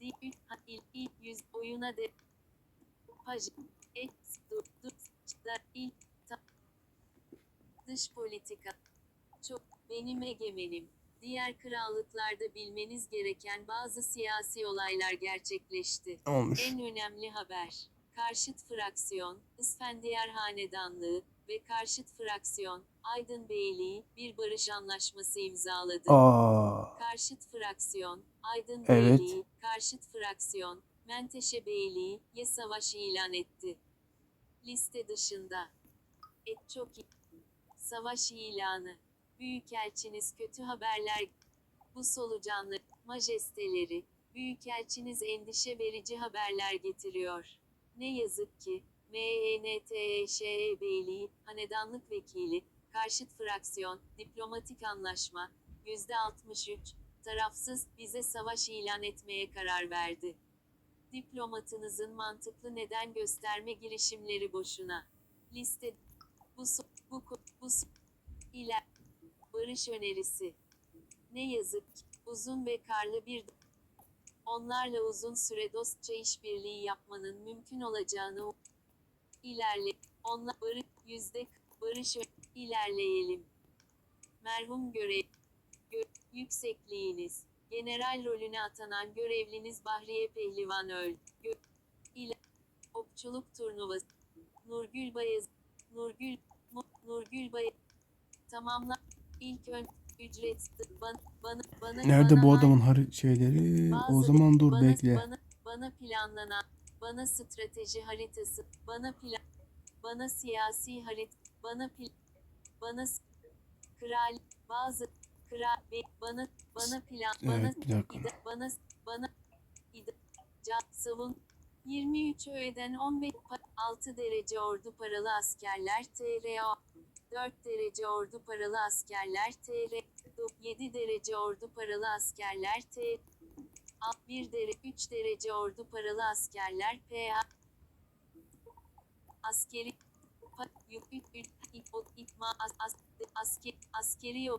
Di, ü, ha, il, il, yüz, oyuna de. Paj, et, du, du, da. Dış politika. Çok, benim egemenim. Diğer krallıklarda bilmeniz gereken bazı siyasi olaylar gerçekleşti. Olmuş. En önemli haber. Karşıt fraksiyon, İsfendiyar Hanedanlığı ve karşıt fraksiyon, Aydın Beyliği bir barış anlaşması imzaladı. Aa. Karşıt fraksiyon, Aydın Evet. Beyliği, karşıt fraksiyon, Menteşe Beyliği, ye savaş ilan etti. Liste dışında. Et çok iyi. Savaş ilanı. Büyükelçiniz kötü haberler. Bu solucanlı, majesteleri, Büyükelçiniz endişe verici haberler getiriyor. Ne yazık ki, MNTŞ E Beyliği, Hanedanlık Vekili, Karşıt Fraksiyon, Diplomatik Anlaşma, %63, tarafsız, bize savaş ilan etmeye karar verdi. Diplomatınızın mantıklı neden gösterme girişimleri boşuna. Liste, bu, bu, bu, iler, barış önerisi. Ne yazık ki, uzun ve karlı bir onlarla uzun süre dostça işbirliği yapmanın mümkün olacağını ilerle onla barış yüzde barış ilerleyelim. Merhum görev gö- yüksekliğiniz general rolüne atanan görevliniz Bahriye Pehlivan öl gö- ile okçuluk turnuvası Nurgül Bayez Nurgül Nurgül Bayez tamamla ilk ön ücret bana bana bana Nerede bana bu adamın har şeyleri? O zaman dur bana, bekle. Bana, bana planlanan, bana strateji haritası, bana plan, bana siyasi harit, bana pil, bana kral, bazı kral, be- bana, bana plan, bana, Evet ida, bana, bana, ida, ca, savun, 23 öğeden 15, pa- 6 derece ordu paralı askerler TRO, 4 derece ordu paralı askerler TR, 7 derece ordu paralı askerler T, 1 derece 3 derece ordu paralı askerler PA askeri as, asker, askeri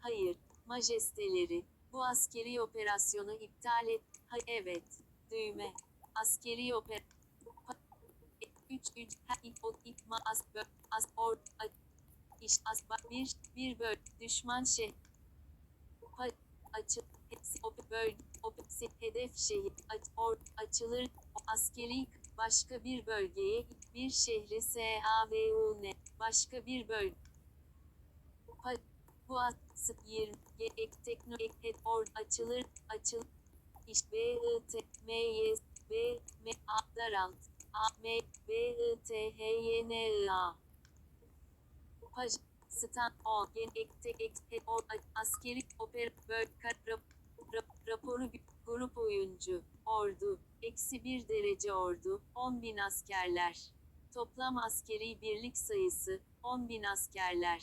hayır, majesteleri, bu askeri operasyonu iptal et, ha, evet, düğme, askeri oper, pa, 3, 3, ha, ik, o, ikma, as, as, or, iş, as, bir, bir böl, düşman şeh, pa, açı, hepsi, op, böl, hedef şehir, açılır, askeri, başka bir bölgeye, bir şehri SAVUN, başka bir bölge, bu at, sık 20, ge, ek, tekno, ek, or, açılır, açıl, iş, B, I, T, M, Y, B, M, A, daralt, A, M, B, I, T, H, Y, N, I, A. Paj, stand, o, gen, ek, tek, ek, or, askeri, oper, böl, kar, rap, rap, raporu, grup oyuncu, ordu, eksi bir derece ordu, 10 bin askerler. Toplam askeri birlik sayısı, 10 bin askerler.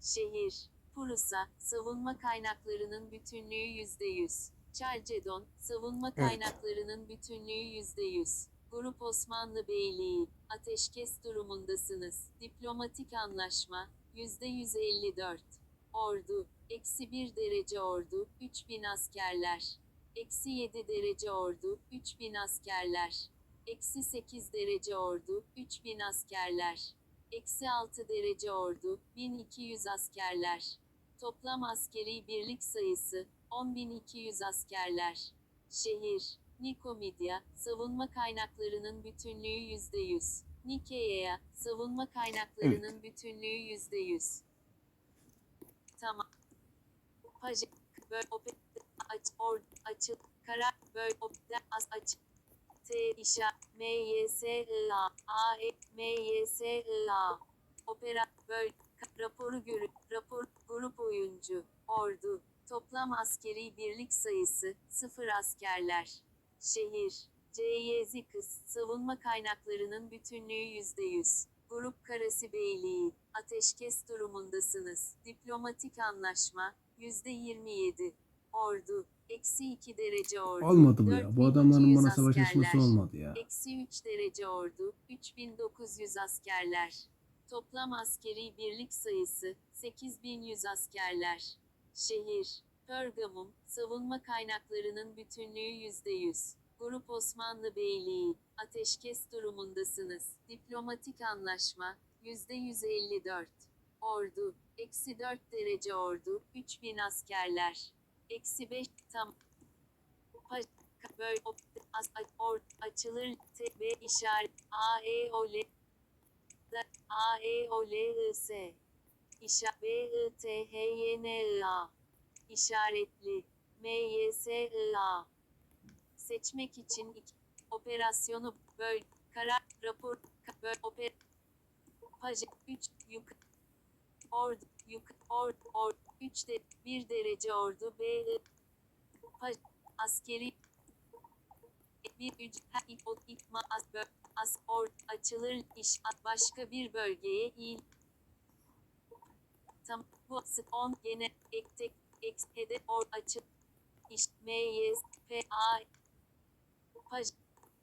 Şehir, Prusa, savunma kaynaklarının bütünlüğü %100. Chalcedon, savunma kaynaklarının bütünlüğü %100. Grup Osmanlı Beyliği, ateşkes durumundasınız. Diplomatik anlaşma, %154. Ordu, eksi 1 derece ordu, 3000 askerler. Eksi 7 derece ordu, 3000 askerler. Eksi 8 derece ordu, 3000 askerler. Eksi 6 derece ordu, 1200 askerler. Toplam askeri birlik sayısı, 10.200 askerler. Şehir, Nikomidya, savunma kaynaklarının bütünlüğü %100. Nikeya, savunma kaynaklarının bütünlüğü %100. Tamam. Paje, böl, ope, aç, or, açıl, karar, böl, op, de, as, aç, T, işa, M, Y, S, I, A, A, E, M, Y, S, I, A. Opera, ka- raporu görü, rapor, grup oyuncu, ordu, toplam askeri birlik sayısı, 0 askerler. Şehir, CYZ kız, savunma kaynaklarının bütünlüğü %100. Grup Karası Beyliği, ateşkes durumundasınız. Diplomatik anlaşma, %27. Ordu, eksi 2 derece ordu. Olmadı bu ya. Bu 4200 adamların bana savaş açması olmadı ya. Eksi 3 derece ordu, 3900 askerler. Toplam askeri birlik sayısı, 8100 askerler. Şehir, Pergamum, savunma kaynaklarının bütünlüğü %100. Grup Osmanlı Beyliği, ateşkes durumundasınız. Diplomatik anlaşma, %154. Ordu, eksi 4 derece ordu, 3000 askerler. Eksi 5, tam. Op, as, or, açılır, t, b, işaret, a, e, o, l, a, e, o, l, i, s. İşa, b, i, t, h, y, n, i, a. İşaretli, m, y, s, i, a. Seçmek için iki, operasyonu böl, karar, rapor, böl, oper, Paje 3 yuk ordu yuk or or 3 de 1 derece ordu B Paj askeri bir üc ha ik o ik ma as bö as or açılır iş başka bir bölgeye il tam bu 10 gene ek tek ek hede or açı iş m y p a Paj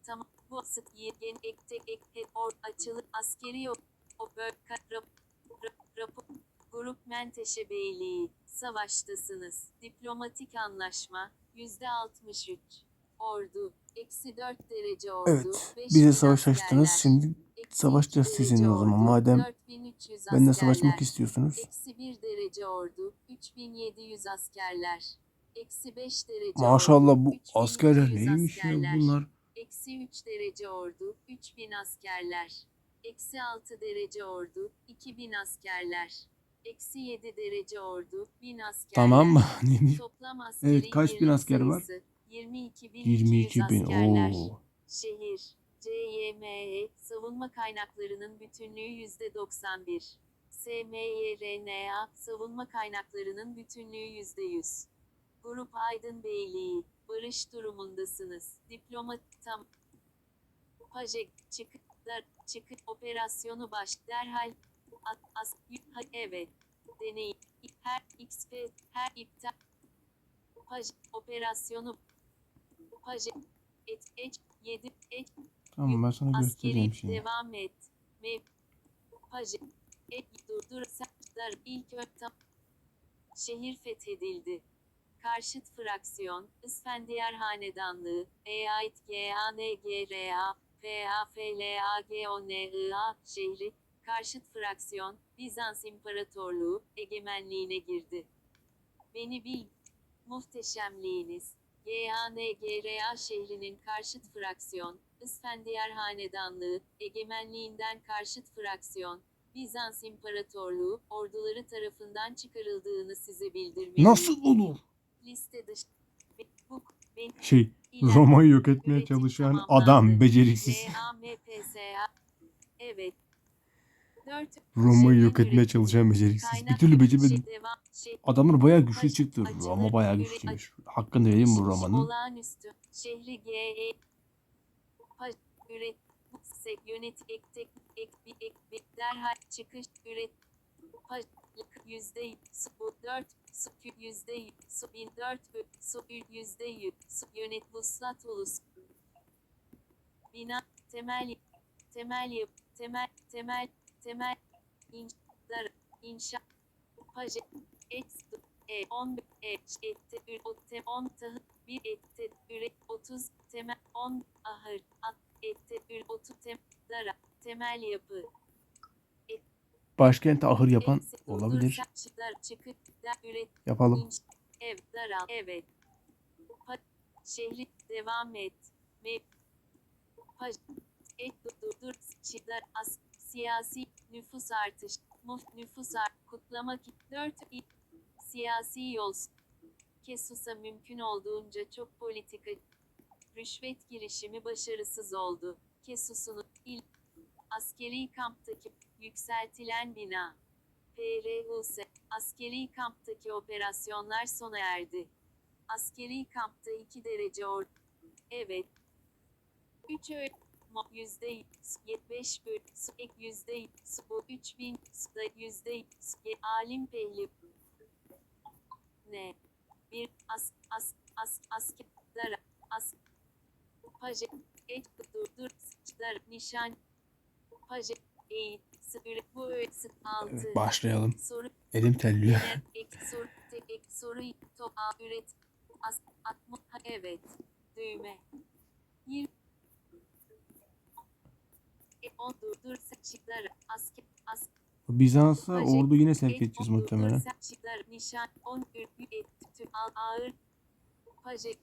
tamam bu sık gen ek tek ek he or açılır askeri yok o böl rap, rap, rapor Grup Menteşe Beyliği, savaştasınız. Diplomatik anlaşma, yüzde 63. Ordu, eksi 4 derece ordu. Evet. 5000 Bize savaş açtınız. Şimdi savaşacağız sizinle o zaman. Madem 4300 benimle savaşmak istiyorsunuz. Eksi 1 derece ordu, 3700 askerler. Eksi 5 derece Maşallah ordu, bu 3200 askerler neymiş ya bunlar. Eksi 3 derece ordu, 3000 askerler. Eksi 6 derece ordu, 2000 askerler. Eksi 7 derece ordu, 1000 askerler. Tamam mı? Toplam askeri Evet, kaç bin asker var? sayısı, 22 bin 22 bin. askerler. Oo. Şehir, CYME, savunma kaynaklarının bütünlüğü %91. SMYRNA, savunma kaynaklarının bütünlüğü %100. Grup Aydın Beyliği, barış durumundasınız. Diplomat tam Paje, çıkıp, çıkıp, operasyonu baş, derhal, at, as, ha, evet, deney, her, xp, her iptal, Paje, operasyonu, Paje, et, et, 7, et, Tamam ben sana göstereyim Askeri şimdi. devam et. Mev Paje et durdur dar ilk öptam Şehir fethedildi. Karşıt fraksiyon, İsfendiyar Hanedanlığı, E ait GANGRA, PAFLAGONIA şehri, karşıt fraksiyon, Bizans İmparatorluğu, egemenliğine girdi. Beni bil, muhteşemliğiniz, GANGRA şehrinin karşıt fraksiyon, İsfendiyar Hanedanlığı, egemenliğinden karşıt fraksiyon, Bizans İmparatorluğu, orduları tarafından çıkarıldığını size bildirmeliyim. Nasıl olur? Liste Bu, ben, Şey Roma'yı yok etmeye çalışan adam beceriksiz. RAMPSA. Evet. 4. Roma'yı yok etmeye çalışan beceriksiz. Bir türlü beceremedi. Şey, Adamlar bayağı güçlü çıktı. Roma bayağı güçlüymüş. Hakkını vereyim bu Roma'nın. Sek, yönet, ek, tek, ek, bir, ek, bir, derhal, çıkış, üret. Yüzde, su, dört, su, yüzde, su, bin, dört, su, ü, yüzde, yü, su, yönet, vuslat, ulus. Bina, temel, temel yap, temel, temel, temel, inş, dar, inşa, paje, et, e 10 e ette ür o te 10 tahı 1 ette üret 30 temel 10 ahır at ette ür 30 tem dara temel yapı Başkente ahır yapan olabilir. durdur, Yapalım. ev daral evet şehri devam et me pa, et dur dur çidar as siyasi nüfus artış muf nüfus art kutlamak 4 siyasi yol Kesus'a mümkün olduğunca çok politika rüşvet girişimi başarısız oldu. Kesus'un il askeri kamptaki yükseltilen bina PRUS askeri kamptaki operasyonlar sona erdi. Askeri kampta 2 derece or Evet. 3 öğ yüzde 75 bölü ek yüzde bu 3000 su da yüzde alim pehli ne bir as as as asker dara as paje et dur dur dar nişan paje eğit Üre, bu öğesi 6. Evet, başlayalım. Elim ha, evet düğme e Bizans'a ordu yine sevk edeceğiz muhtemelen. nişan ağır pajek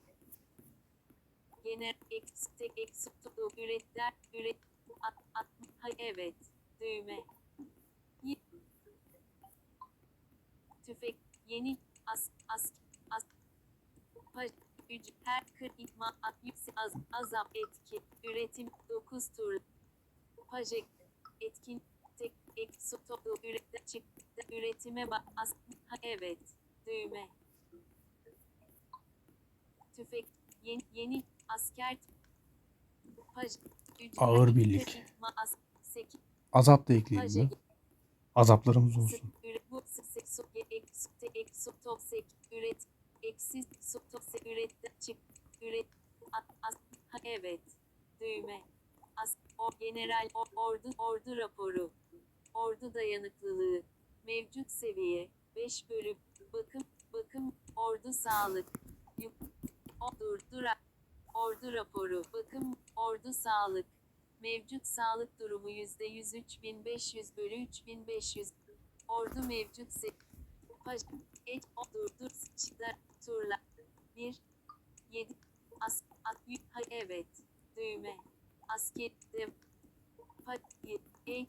genel ek tek ek tutu üretler üret at at evet düğme. Tüfek. Yeni as as as Paj, üc, her kır itma at yüksek az azap etki. Üretim 9 tur. Pajek. Etkin tek ek su topu üret çık üretime bak as ha, evet. Düğme. Tüfek. Yeni yeni asker. Paj üc, Ağır birlik. kır as seki Azap da ekleyelim ya. Azaplarımız olsun. Evet düğme as o general o, ordu ordu raporu ordu dayanıklılığı mevcut seviye 5 bölüm bakım bakım ordu sağlık yuk o durdura ordu raporu bakım ordu sağlık Mevcut sağlık durumu %103.500 bölü 3500. Ordu mevcut se... Paj... Et... Durdur... Çıklar... Turla... 1... 7... As... At... Ha... Evet. Düğme. Asker... Dev... Paj... H...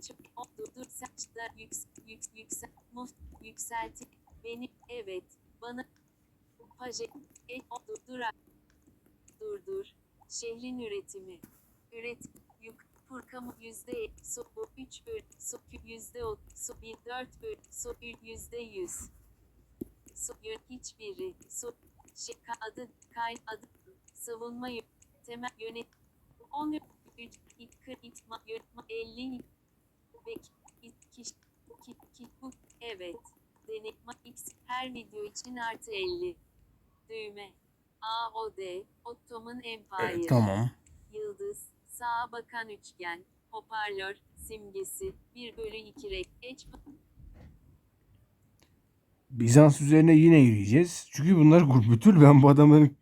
Durdur... Saçlar... Yüks... Yüks... Yüksel... Muht... Yükselti... Beni... Evet. Bana... Paj... Et... Durdur... Durdur. Şehrin üretimi. Üret... Yük, Furkamı yüzde su bu 3 böl su yüzde o su 1 4 böl su yüzde yüz. Su yön hiçbiri su şeka adı kayn adı savunma yön temel yönet 10 3 2 kır itma yönetme 50 bek it kiş ki ki bu evet. Denetme x her video için artı 50 düğme A O D Ottoman Empire. Evet, tamam. Yıldız, sağa bakan üçgen, hoparlör, simgesi, 1 bölü 2 renk, eç, Bizans üzerine yine yürüyeceğiz. Çünkü bunlar gurbetül. Ben bu adamların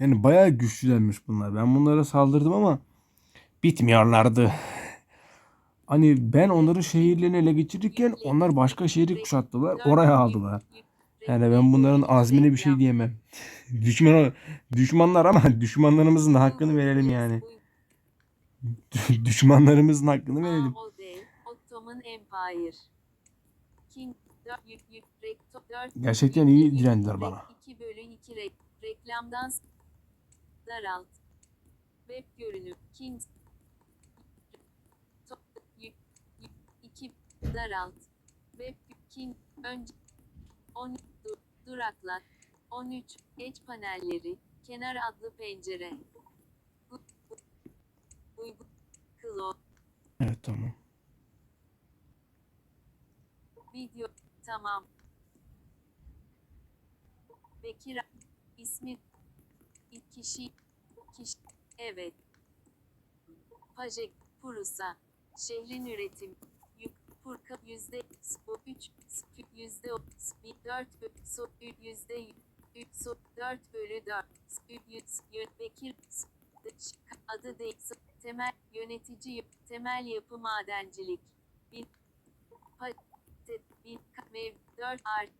yani bayağı güçlülermiş bunlar. Ben bunlara saldırdım ama bitmiyorlardı. Hani ben onların şehirlerini ele geçirirken onlar başka şehri kuşattılar. Oraya aldılar. Yani ben bunların azmine bir şey diyemem. Düşman düşmanlar ama düşmanlarımızın da hakkını verelim yani. Düşmanlarımızın hakkını verelim. Ottoman Empire. King, 4 yük yük, rekto, 4 Gerçekten iyi direndiler bana. 2 bölü 2 rek, reklamdan daralt. Web görünüm, King, to, yük, yük, 2 daralt. Web King, önce 10 dur, duraklat. 13 Edge panelleri, kenar adlı pencere. Klo, Evet tamam. Video tamam. Bekir ismi İ- kişi kişi evet. Pajek Purusa şehrin üretim yük Purka yüzde bu 3 yüzde o- bir 4 su yüzde 3 su 4 bölü 4 yüz yön Bekir adı değil temel yönetici temel yapı madencilik. Bir pa, te, bir ka- mev 4 art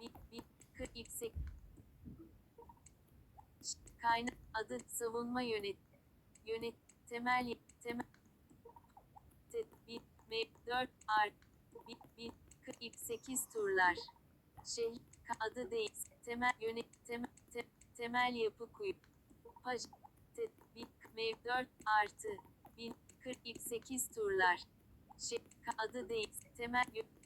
bir bir kır yüksek. Ş- kaynak adı savunma yönet yönet temel temel te, bir mev 4 art bir bir kır ilk 8 turlar. Şehir adı değil temel yönet temel te, temel yapı kuyu. Paj te, bir mev 4 artı 1048 turlar. Şey adı değil temel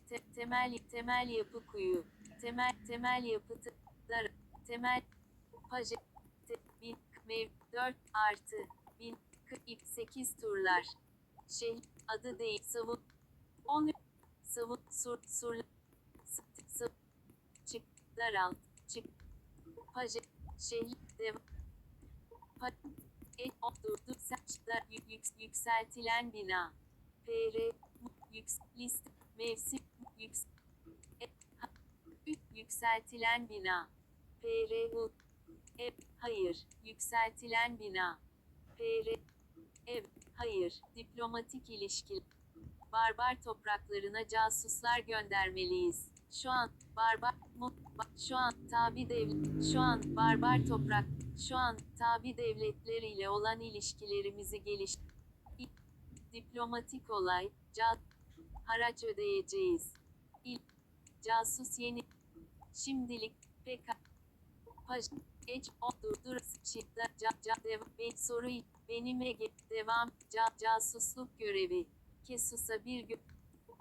te- temel temel yapı kuyu. Temel temel yapı dar temel paje te, bin, mev 4 artı 1048 turlar. Şey adı değil savun 10 savun sur sur s- s- çık daralt çık paje şehir dev pa, et o durdu saçlar yük, yük, yükseltilen bina. PR yüks, list, mevsim, yüks, e, ha, yükseltilen bina, PRU, ev, hayır, yükseltilen bina, PR, ev, hayır, diplomatik ilişki, barbar topraklarına casuslar göndermeliyiz. Şu an barbar mu, şu an tabi dev, şu an barbar toprak, şu an tabi devletler ile olan ilişkilerimizi geliş, diplomatik olay, ca, haraç ödeyeceğiz. İl, casus yeni, şimdilik PK, Paj, Eç, o, dur, dur, şidda, ca, ca, dev, be, soru, benim Ege, devam, ca, casusluk görevi, Kesus'a bir gün,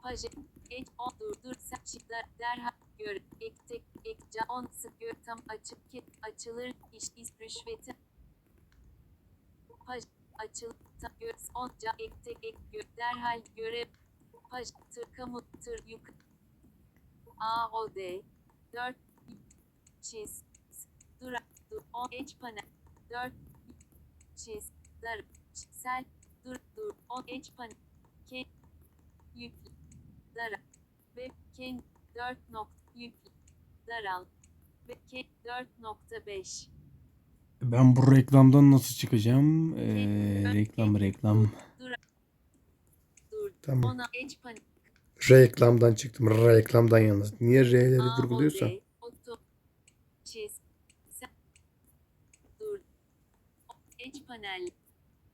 Paje, Eç, o, dur, dur, şidda, derhal, gör, ek, tek, ek, ca, on, sık, gör, tam, açık, ke, açılır, iş, iz, rüşveti, Paj, açıl, ta, gör, on, ca, ek, gör, derhal, görev, Paj, tır, kamu, yuk, A, O, D, 4, çiz, Dura, dur, on, eç panel, 4, çiz, dar, sel, dur, dur, on, eç panel, ke, yükle, dara, ve, ken, 4 nok, yükle, daral, ve, ke, 4.5, Ben bu reklamdan nasıl çıkacağım? Ee, reklam reklam. dur, Tamam. ona, eç panel, Reklamdan çıktım. Reklamdan yalnız. Niye R'leri vurguluyorsa? Çiz, dur, eç panel,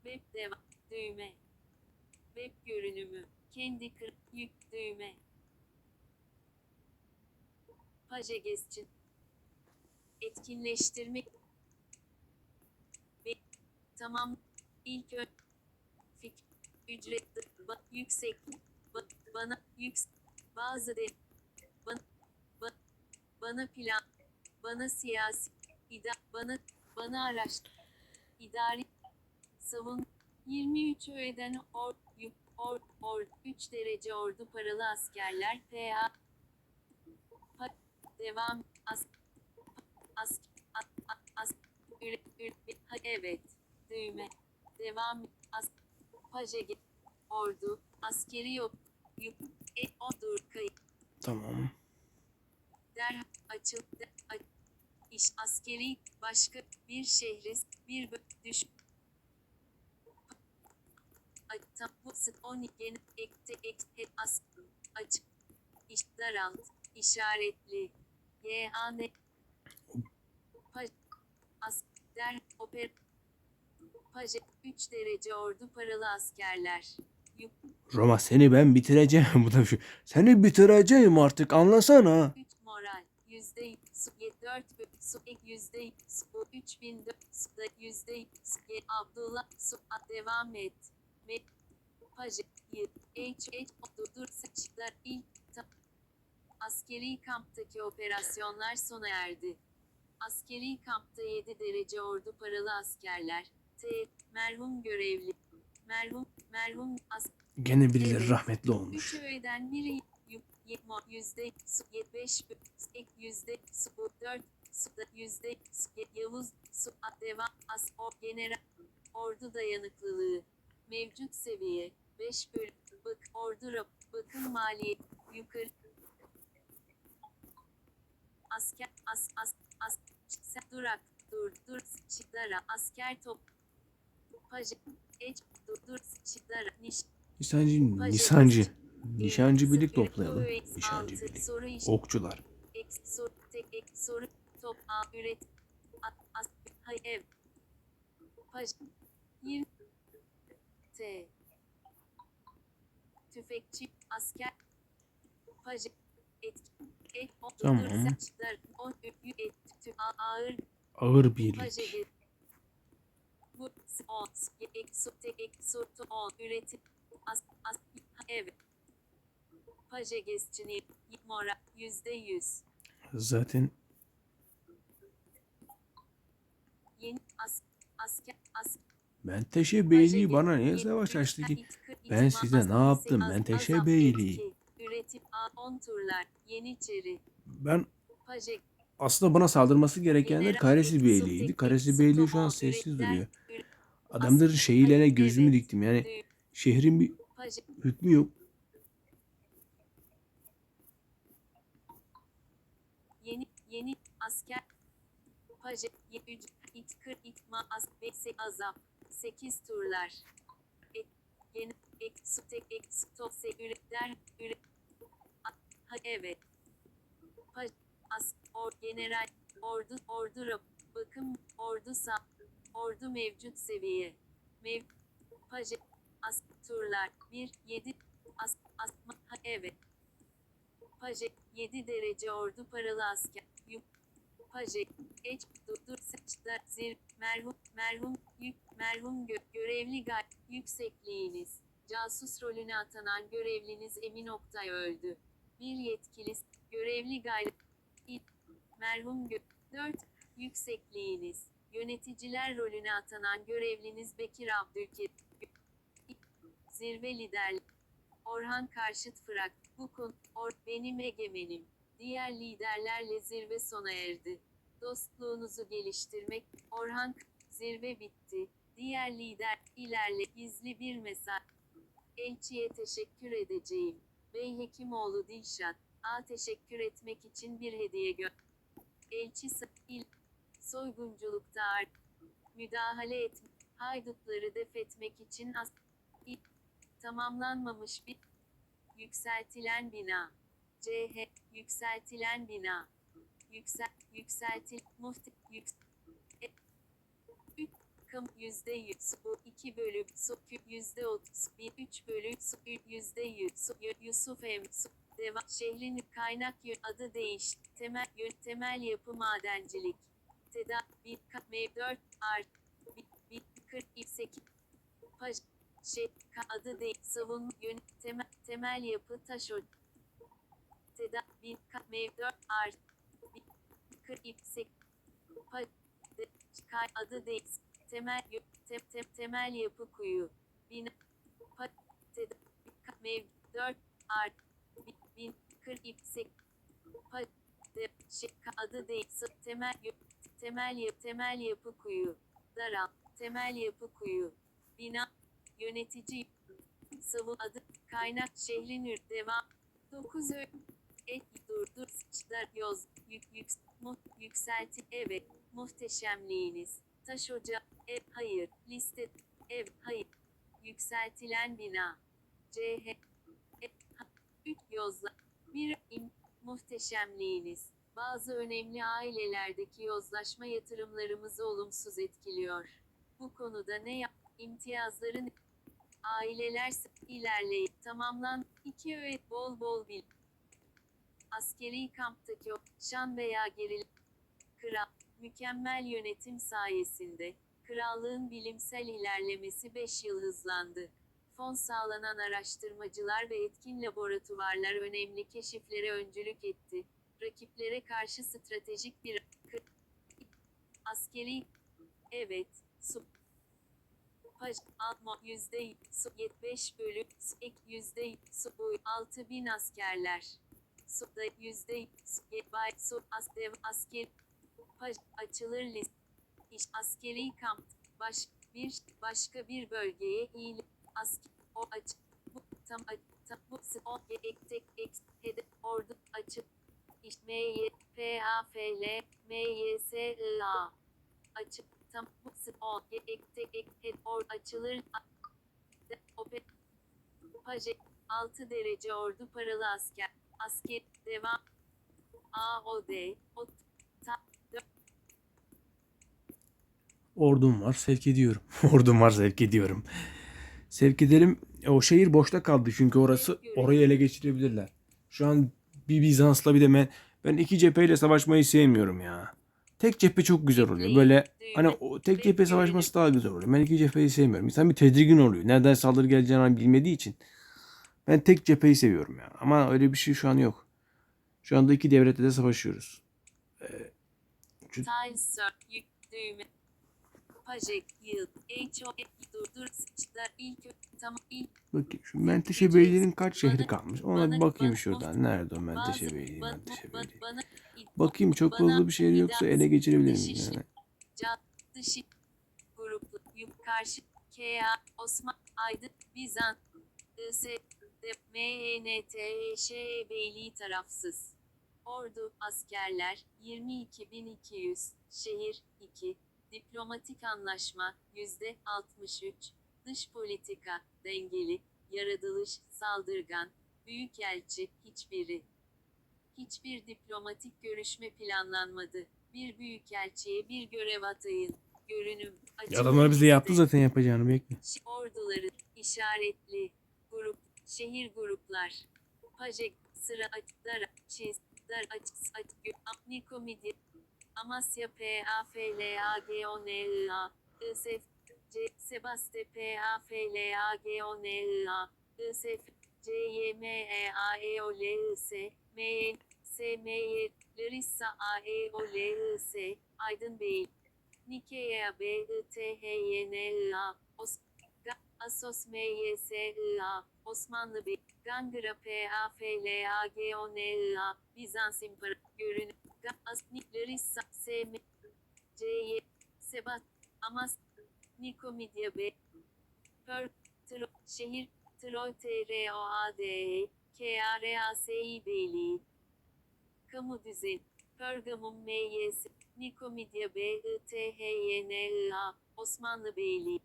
web devam, düğme, web görünümü, kendi kır, yük, düğme, Paje geçin, etkinleştirmek, ve, tamam, ilk ön, fik, ücret, ba, yüksek, ba, bana, yüks, bazı de, bana, ba, bana plan, bana siyasi, ida, bana, bana araç, idari, savun, 23 öğeden or, or, or, 3 derece ordu paralı askerler, pa, devam, as, as, as, as, üre, üre, ha, evet, düğme, devam, as, paje, ge- ordu, askeri yok, yük, e, o, dur, kayıt, Tamam. derhal açıl de, a, iş askeri başka bir şehri bir düş. A- tam bu sık on gene ekte ekte as aç iş daralt işaretli y a n pa, as der oper paje 3 derece ordu paralı askerler Roma seni ben bitireceğim. Bu da şu. Seni bitireceğim artık anlasana. 3 moral yüzde su ye- dört bö- su yüzde su bu üç bin dört su da yüzde su Abdullah su devam et me paje y h h dur dur saçlar ilk askeri kamptaki operasyonlar sona erdi. Askeri kampta 7 derece ordu paralı askerler T merhum görevli merhum merhum as Gene birileri rahmetli olmuş. Üç öğeden biri yüzde beş yüzde dört yüzde Yavuz su devam as o general ordu dayanıklılığı mevcut seviye 5 bölü bak ordu rap bakım maliyet yukarı asker as as as durak dur dur çıdara asker top paje eç dur dur çıdara niş Nisancı, nisancı. Nişancı birlik toplayalım. Nişancı birlik. Okçular. soru, top, a, üret, at, as, hay, ev, paj, t, tüfekçi, asker, paj, etki, Tamam. ağır, birlik. üretim, ev, paje gezçini, mora, yüzde yüz. Zaten Yeni as, asker as Menteşe Beyliği bana niye savaş açtı ki? Ben size ne yaptım? Menteşe Beyliği. Üretim on turlar. Yeniçeri. Ben Pajek. aslında buna saldırması gereken de Karesi Beyliği'ydi. Karesi Beyliği şu an sessiz duruyor. Adamların şehirlere gözümü diktim. Yani şehrin bir hükmü yok. Yeni yeni asker Paje 3 it 40 itma az ve azap 8 turlar. Ek, yeni ek su tek ek su top se üretler üret Evet Paj As Or General Ordu Ordu Rap Bakım Ordu Sa Ordu mevcut seviye Mev Paje As Turlar 1 7 As Asma Ha Evet Paje 7 derece ordu paralı asker. Yuk. Paje eç dur sıçta zir merhum merhum yük merhum gö, görevli gay yüksekliğiniz. Casus rolüne atanan görevliniz Emin Oktay öldü. Bir yetkili görevli gay İ- merhum gö, 4 yüksekliğiniz. Yöneticiler rolüne atanan görevliniz Bekir Abdülkerim. Zirve lider Orhan karşıt Fırak. Bu konu, or, benim egemenim. Diğer liderlerle zirve sona erdi. Dostluğunuzu geliştirmek, Orhan, zirve bitti. Diğer lider, ilerle, gizli bir mesaj. Elçiye teşekkür edeceğim. Bey Hekimoğlu Dilşat, A teşekkür etmek için bir hediye gö. Elçi il, soygunculukta ar, müdahale et, haydutları def etmek için as, tamamlanmamış bir Yükseltilen bina. CH yükseltilen bina. Yüksel yükseltil mufti yük e, kam yüzde yüz bu iki bölü su kü- yüzde otuz bir üç bölü su yüzde yüz su Yu- Yusuf Em su deva şehrin kaynak yön adı değiş temel yön temel yapı madencilik teda bir ka- mev dört art bir bir kırk sekiz paj şey adı değil savunma yön temel temel yapı taş o teda bir ka- mev dört art bir kır ipsek pa de, kay adı değil temel te, te, temel yapı kuyu. Bir ka- mev dört art bir bin kır ipsek pa de, şey adı değil. Temel temel yapı temel yapı kuyu. Daral temel yapı kuyu. Bina yönetici savun adı kaynak şehrin ür devam. 9 ö et durdur sıçlar yoz yük yük mu yükselti evet muhteşemliğiniz. Taş oca ev hayır liste. Ev hayır yükseltilen bina. CH e, ha, üç yozla. Bir im, muhteşemliğiniz. Bazı önemli ailelerdeki yozlaşma yatırımlarımızı olumsuz etkiliyor. Bu konuda ne yap imtiyazların aileler ilerleyip tamamlan. İki öğet bol bol bil. Askeri kamptaki şan veya gerilim kral mükemmel yönetim sayesinde krallığın bilimsel ilerlemesi 5 yıl hızlandı. Fon sağlanan araştırmacılar ve etkin laboratuvarlar önemli keşiflere öncülük etti. Rakiplere karşı stratejik bir askeri evet su Paj, alma, yüzde, su, 75 bölü, su, ek, yüzde, su, boy, 6000 askerler. Su, da, yüzde, su, bay, su, as, dev, asker, paj, açılır list, iş, askeri kamp, baş, bir, başka bir bölgeye iyili, asker, o, aç, bu, tam, aç, tam, bu, o, ek, tek, ek, hedef, ordu, açık, iş, M, Y, P, A, F, L, M, Y, S, I, A, açık, tam, bu, o, ek, tek, ek, hed, or, açılır, a- de, ope, paje, 6 derece ordu paralı asker, asker, devam, A, O, D, o, Ordum var sevk ediyorum. Ordum var sevk ediyorum. Sevk edelim. O şehir boşta kaldı çünkü orası orayı ele geçirebilirler. Şu an bir Bizans'la bir de ben, ben iki cepheyle savaşmayı sevmiyorum ya. Tek cephe çok güzel oluyor. Böyle hani o tek cephe savaşması daha güzel oluyor. Ben iki cepheyi sevmiyorum. İnsan bir tedirgin oluyor. Nereden saldırı geleceğini bilmediği için. Ben tek cepheyi seviyorum ya. Ama öyle bir şey şu an yok. Şu anda iki devlette de savaşıyoruz. Yük, düğme. Pajek, yıl, H, O, E, durdur, sıçlar, ilk, tam, ilk, Bakayım şu Menteşe Beyliği'nin kaç şehri kalmış? Ona bir bakayım şuradan. Nerede o Menteşe Beyliği? Menteşe Beyliği. Bakayım çok fazla bir şehir yoksa ele geçirebilir miyim yani? Dışı, gruplu, yük, karşı, K, A, Osman, Aydın, Bizans, I, S, D, M, E, N, T, E, Ş, E, Beyliği tarafsız. Ordu, askerler, 22.200, şehir, 2, diplomatik anlaşma, yüzde 63, dış politika, dengeli, yaratılış, saldırgan, büyükelçi, hiçbiri. Hiçbir diplomatik görüşme planlanmadı. Bir büyükelçiye bir görev atayın. Görünüm, açık Adamlar bize yaptı zaten yapacağını bekle. Orduları, işaretli, grup, şehir gruplar, paje, sıra aç, dar, çiz, dar, aç, aç, gö, am- Nikomidya, Amasya P, A, F, L, A, G, O, N, I, A, I, S, F, C, Sebaste P, A, F, L, A, G, O, N, I, A, I, S, F, C, Y, M, E, A, E, O, L, S, M, E, S, M, Y, Larissa, A, E, O, L, S, Aydın Bey, Nikea B, I, T, H, Y, N, I, A, Os, Asos M, Y, S, I, A, Osmanlı Bey, Gangra P, A, F, L, A, G, O, N, I, A, Bizans İmparatorluğu, Görünüm, Ga- As, Ni, Larissa, S, M, C, Y, Sebat, Amas, Nikomidya B, Per, Tro, Şehir, Troy, T, R, O, A, D, E, K, A, R, A, S, I, Beyliği, Kamu düzeni, Pergamum M, Y, S, Nikomidya B, I, T, H, Y, N, I, A, Osmanlı Beyliği,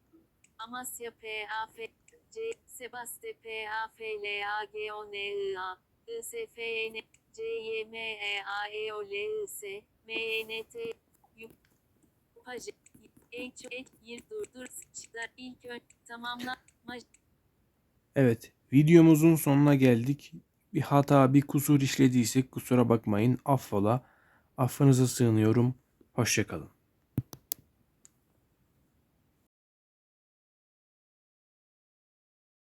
Amasya P, A, F, C, Sebaste P, A, F, L, A, G, O, N, I, A, I, S, F, N, C, Y, E, A, E, O, L, S, M, E, N, T, Yu, Paje, H, H, Yir, Durdur, Sıçlar, İlk ön, Tamamla, Maj, Evet, videomuzun sonuna geldik. Bir hata, bir kusur işlediysek kusura bakmayın. Affola. Affınıza sığınıyorum. Hoşçakalın.